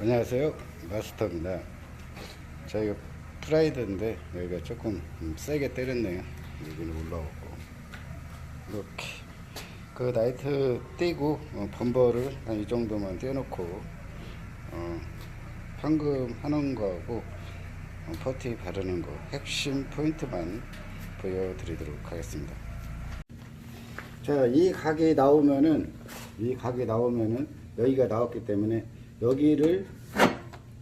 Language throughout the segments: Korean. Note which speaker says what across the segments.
Speaker 1: 안녕하세요. 마스터입니다. 저희가 프라이드인데 여기가 조금 음, 세게 때렸네요. 여기는 올라오고. 이렇게. 그 나이트 띄고 어, 범버를 한 이 정도만 띄워놓고 어, 황금 하는 거하고 어, 퍼티 바르는 거 핵심 포인트만 보여드리도록 하겠습니다. 자, 이 각이 나오면은 이 각이 나오면은 여기가 나왔기 때문에 여기를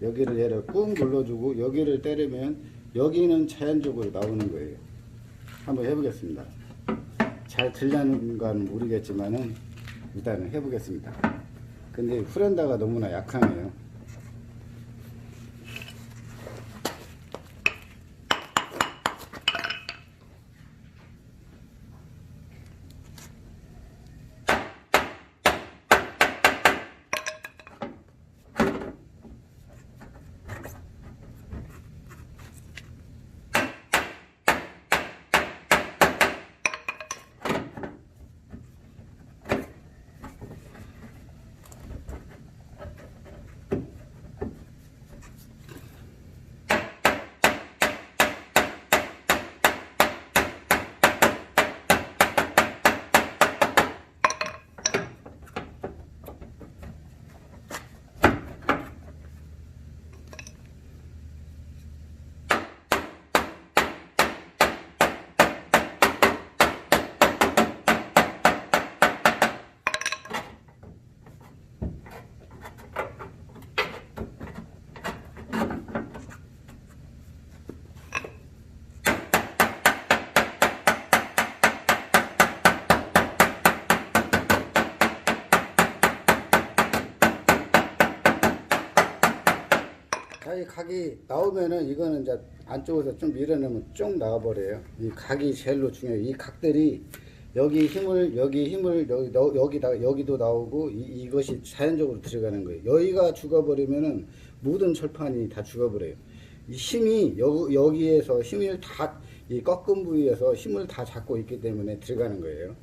Speaker 1: 여기를 얘를 꾹 눌러주고 여기를 때리면 여기는 자연적으로 나오는 거예요. 한번 해보겠습니다. 잘 들리는 건 모르겠지만은 일단은 해보겠습니다. 근데 후렌다가 너무나 약하네요. 각이 나오면은 이거는 이제 안쪽에서 좀 밀어내면 쭉 나와버려요. 이 각이 제일로 중요해요. 이 각들이 여기 힘을, 여기 힘을, 여기, 너- 여기다, 여기도 나오고 이, 이것이 자연적으로 들어가는 거예요. 여기가 죽어버리면은 모든 철판이 다 죽어버려요. 이 힘이 여, 여기에서 힘을 다, 이 꺾은 부위에서 힘을 다 잡고 있기 때문에 들어가는 거예요.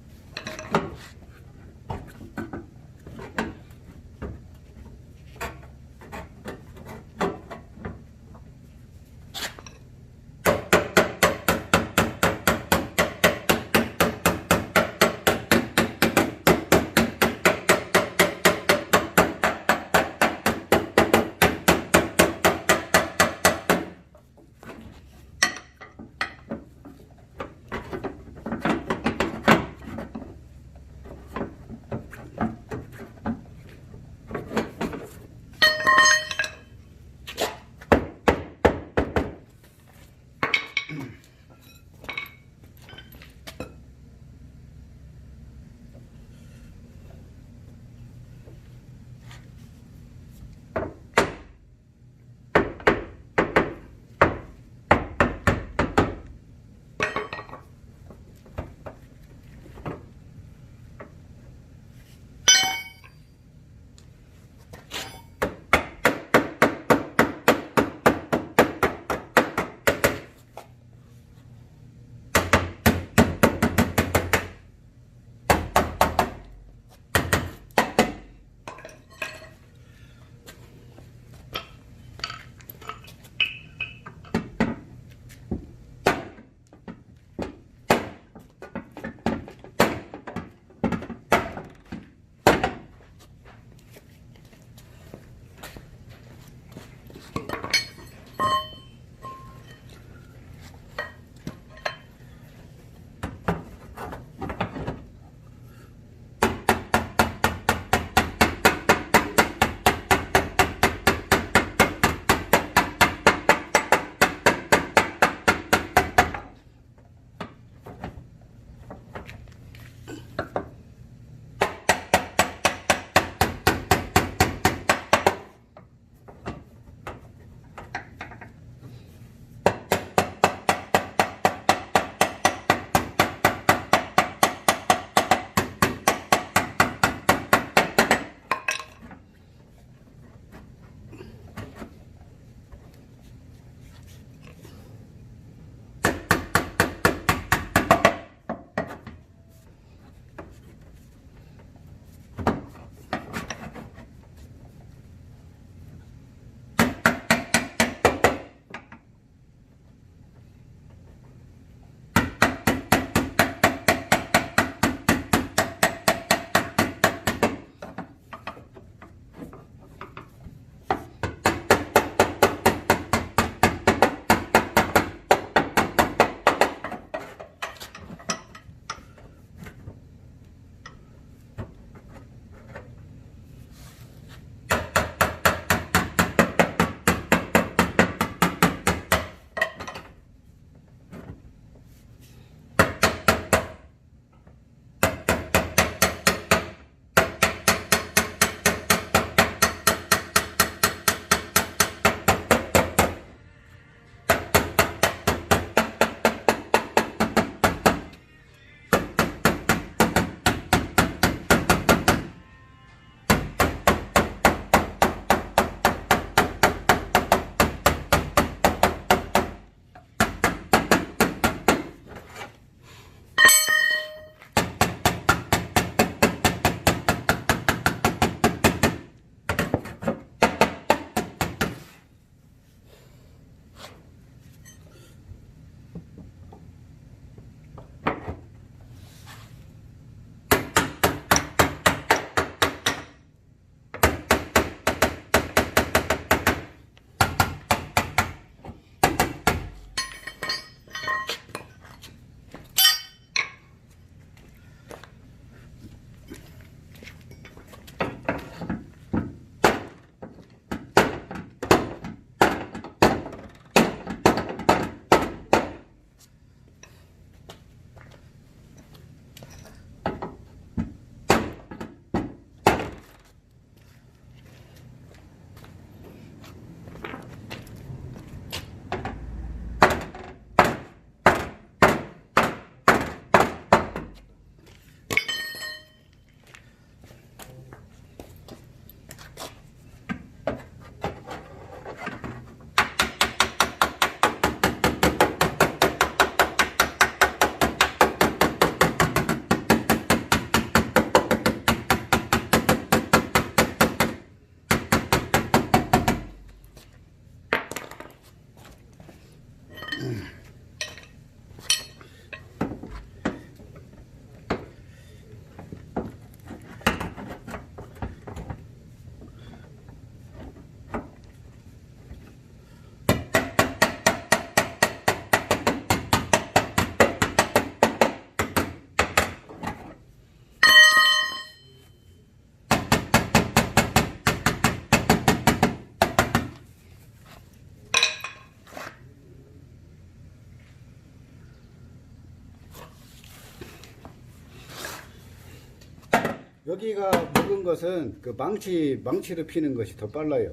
Speaker 1: 여기가 묵은 것은 그 망치 망치로 피는 것이 더 빨라요.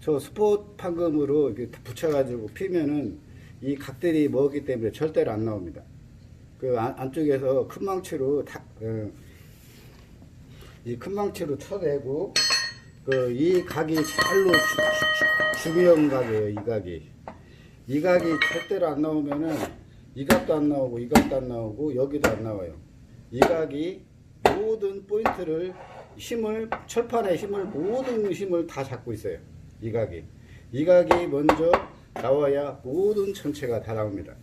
Speaker 1: 저 스포 판금으로 이렇게 붙여가지고 피면은 이 각들이 먹기 때문에 절대로 안 나옵니다. 그 안, 안쪽에서 큰 망치로 다, 어, 이큰 망치로 쳐내고 그 이 각이 잘로 주- 주- 주- 중요한 각이에요. 이 각이 이 각이 절대로 안 나오면은 이 각도 안 나오고 이 각도 안 나오고 여기도 안 나와요. 이 각이 모든 포인트를 힘을 철판의 힘을 모든 힘을 다 잡고 있어요. 이 각이 이 각이 먼저 나와야 모든 전체가 다 나옵니다.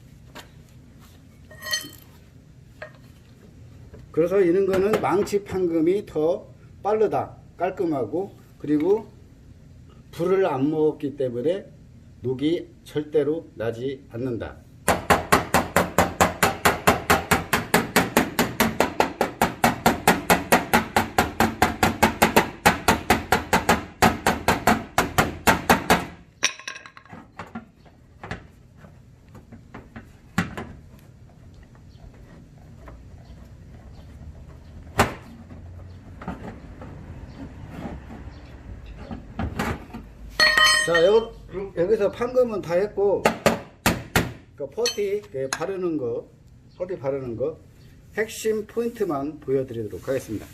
Speaker 1: 그래서 이런 거는 망치 판금이 더 빠르다, 깔끔하고 그리고 불을 안 먹었기 때문에 녹이 절대로 나지 않는다. 자, 여, 여기서 판금은 다 했고, 그 퍼티 그 바르는 거, 퍼티 바르는 거, 핵심 포인트만 보여드리도록 하겠습니다.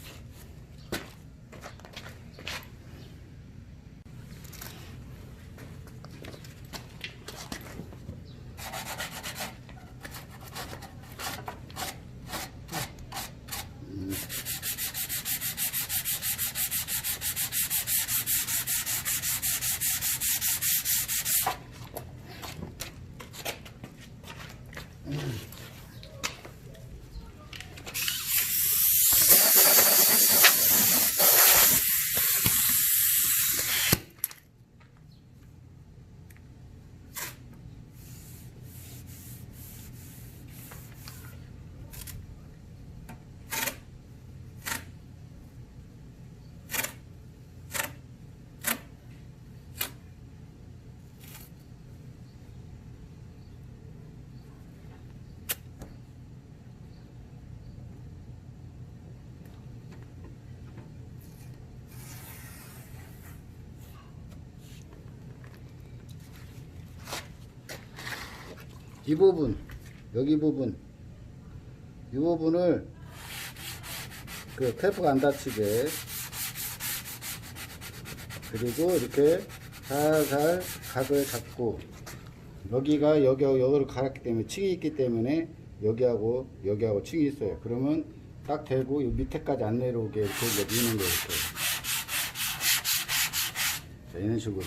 Speaker 1: 이 부분, 여기 부분, 이 부분을 그 테이프가 안 다치게 그리고 이렇게 살살 각을 잡고 여기가 여기하고 여기를 갈았기 때문에 층이 있기 때문에 여기하고 여기하고 층이 있어요. 그러면 딱 대고 이 밑에까지 안 내려오게 이렇게 미는 거예요. 이렇게. 자, 이런 식으로.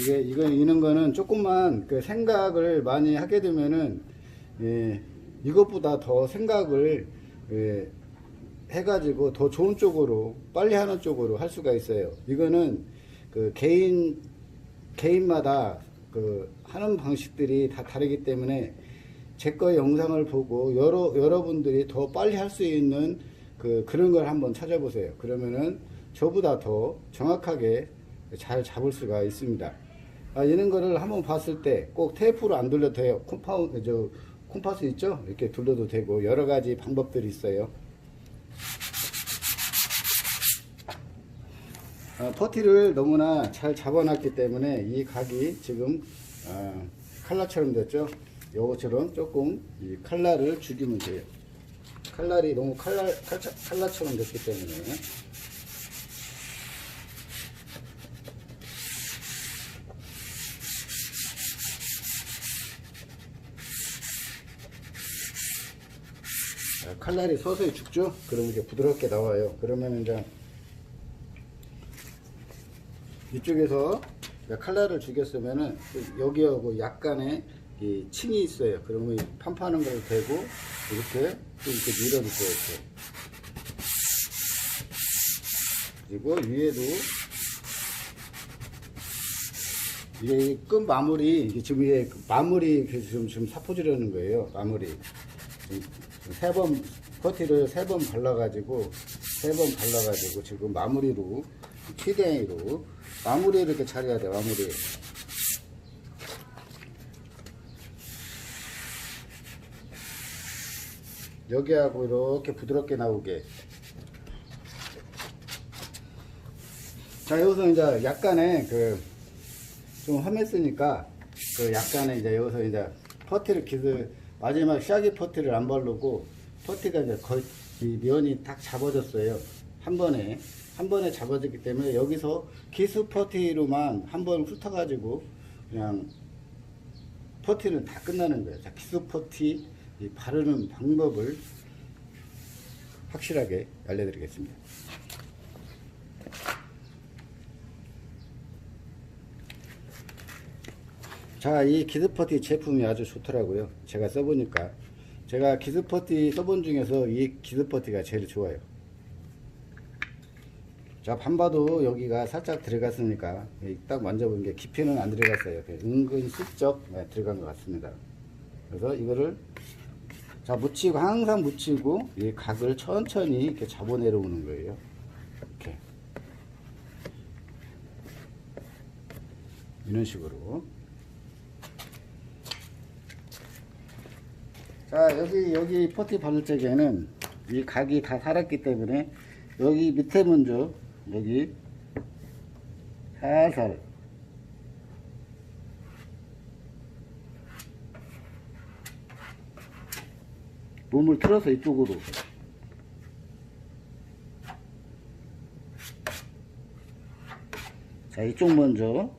Speaker 1: 이게 이거 이는 거는 조금만 그 생각을 많이 하게 되면은 예, 이것보다 더 생각을 예, 해가지고 더 좋은 쪽으로 빨리 하는 쪽으로 할 수가 있어요. 이거는 그 개인 개인마다 그 하는 방식들이 다 다르기 때문에 제 거 영상을 보고 여러 여러분들이 더 빨리 할 수 있는 그 그런 걸 한번 찾아보세요. 그러면은 저보다 더 정확하게 잘 잡을 수가 있습니다. 아, 이런 거를 한번 봤을 때 꼭 테이프로 안 돌려도 돼요. 콤파우, 저, 콤파스 있죠? 이렇게 돌려도 되고, 여러 가지 방법들이 있어요. 아, 퍼티를 너무나 잘 잡아놨기 때문에 이 각이 지금 아, 칼라처럼 됐죠? 요거처럼 조금 이 칼라를 죽이면 돼요. 칼날이 너무 칼라, 칼라처럼 됐기 때문에 칼날이 서서히 죽죠? 그러면 이제 부드럽게 나와요. 그러면 이제 이쪽에서 칼날을 죽였으면은 여기하고 약간의 이 층이 있어요. 그러면 이 판파는 걸 대고 이렇게 또 이렇게 밀어줄 거예요. 그리고 위에도 이게 끝 마무리 지금 이게 마무리 지금 지금 사포 주려는 거예요. 마무리 세번 퍼티를 세 번 발라가지고 세 번 발라가지고 지금 마무리로 최대한으로 마무리 이렇게 잘해야 돼 마무리. 여기하고 이렇게 부드럽게 나오게 자 여기서 이제 약간의 그 좀 험했으니까 그 약간의 이제 여기서 이제 퍼티를 기술 마지막 샤기 퍼티를 안 바르고 퍼티가 이제 거의 이 면이 딱 잡아졌어요 한 번에 한 번에 잡아졌기 때문에 여기서 기수 퍼티로만 한 번 훑어가지고 그냥 퍼티는 다 끝나는 거예요. 자, 기수 퍼티 이 바르는 방법을 확실하게 알려드리겠습니다. 자, 이 기스퍼티 제품이 아주 좋더라고요. 제가 써보니까. 제가 기스퍼티 써본 중에서 이 기스퍼티가 제일 좋아요. 자, 반바도 여기가 살짝 들어갔으니까 예, 딱 만져본 게 깊이는 안 들어갔어요. 그냥 은근 슬쩍 네, 들어간 것 같습니다. 그래서 이거를 자 묻히고 항상 묻히고 이 각을 천천히 이렇게 잡아 내려오는 거예요. 이렇게 이런 식으로. 자 여기 여기 퍼티 바를 적에는 이 각이 다 살았기 때문에 여기 밑에 먼저 여기 살살 몸을 틀어서 이쪽으로. 자 이쪽 먼저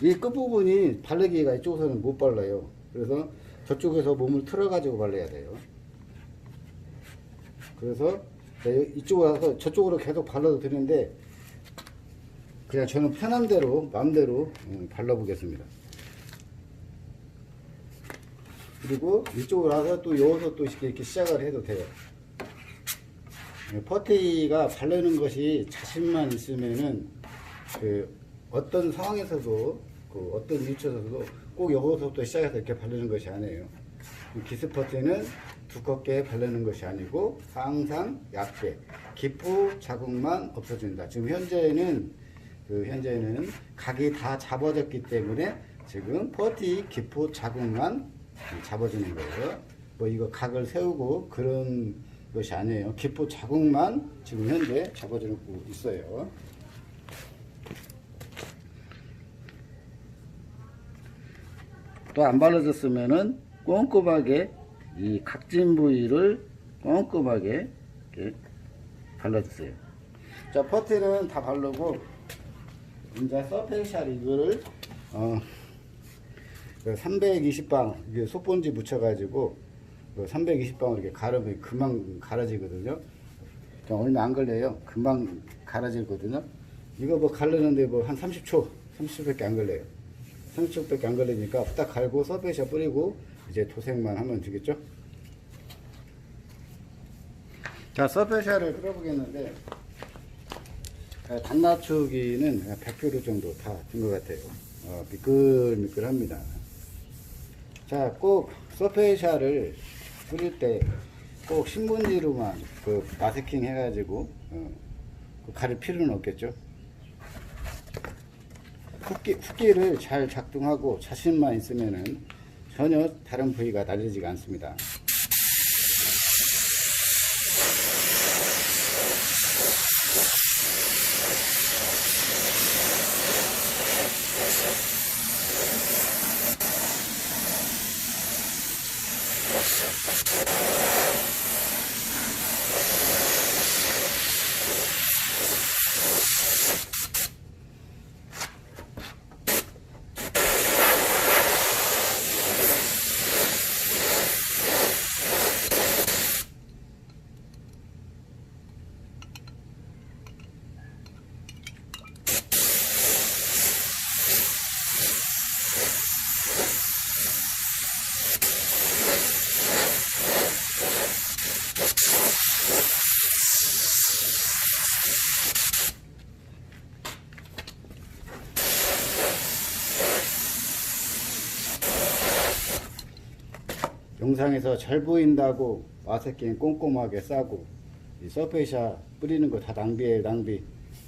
Speaker 1: 이 끝부분이 바르기가 이쪽에서는 못 발라요. 그래서 저쪽에서 몸을 틀어가지고 발라야 돼요. 그래서 이쪽으로 와서 저쪽으로 계속 발라도 되는데 그냥 저는 편한 대로 마음대로 음, 발라보겠습니다. 그리고 이쪽으로 와서 또 여기서 또 이렇게 시작을 해도 돼요. 퍼티가 바르는 것이 자신만 있으면은 그 어떤 상황에서도 그 어떤 위치에서도 꼭 여기서부터 시작해서 이렇게 바르는 것이 아니에요. 기스 퍼티는 두껍게 바르는 것이 아니고 항상 얇게 기포 자국만 없어진다. 지금 현재는 그 현재는 각이 다 잡아졌기 때문에 지금 퍼티 기포 자국만 잡아주는 거예요. 뭐 이거 각을 세우고 그런 것이 아니에요. 기포 자국만 지금 현재 잡아주고 있어요. 또 안 발라졌으면은 꼼꼼하게 이 각진 부위를 꼼꼼하게 이렇게 발라주세요. 자, 퍼티는 다 바르고 이제 서페셜 이거를 어, 320방 이게 소본지 묻혀가지고 320방울 이렇게 가르면 금방 갈아지거든요. 얼마 안 걸려요. 금방 갈아지거든요. 이거 뭐 갈르는데 뭐 한 30초, 30초밖에 안 걸려요. 30초밖에 안 걸리니까 딱 갈고 서페셜 뿌리고 이제 도색만 하면 되겠죠? 자, 서페셜을 뿌려보겠는데 아, 단낮추기는 100kg 정도 다 된 것 같아요. 어, 미끌미끌합니다. 자, 꼭 서페셜을 뿌릴 때 꼭 신문지로만 그 마스킹 해가지고 어, 그 가릴 필요는 없겠죠. 붓기, 붓기를 잘 작동하고 자신만 있으면은 전혀 다른 부위가 날리지가 않습니다. 영상에서 잘 보인다고 마스킹 꼼꼼하게 싸고 이 서페샤 뿌리는 거 다 낭비예요 낭비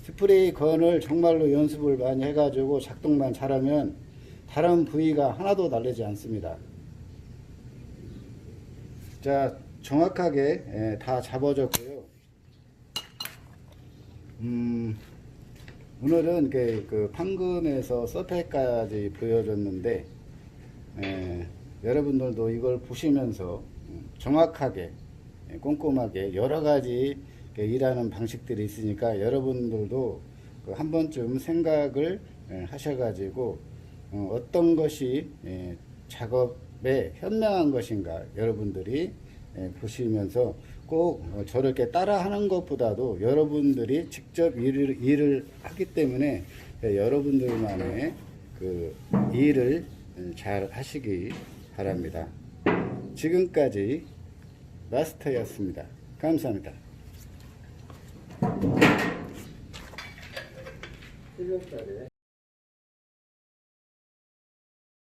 Speaker 1: 스프레이 건을 정말로 연습을 많이 해가지고 작동만 잘하면 다른 부위가 하나도 다르지 않습니다. 자, 정확하게 예, 다 잡아줬고요. 음, 오늘은 그, 그 판금에서 서페까지 보여줬는데 예, 여러분들도 이걸 보시면서 음, 정확하게 예, 꼼꼼하게 여러 가지 그 일하는 방식들이 있으니까 여러분들도 그한 번쯤 생각을 예, 하셔가지고 어, 어떤 것이 예, 작업에 현명한 것인가 여러분들이 예, 보시면서 꼭 어, 저렇게 따라하는 것보다도 여러분들이 직접 일을, 일을 하기 때문에 예, 여러분들만의 그 일을 예, 잘 하시기 바랍니다. 지금까지 마스터였습니다. 감사합니다. 1년짜리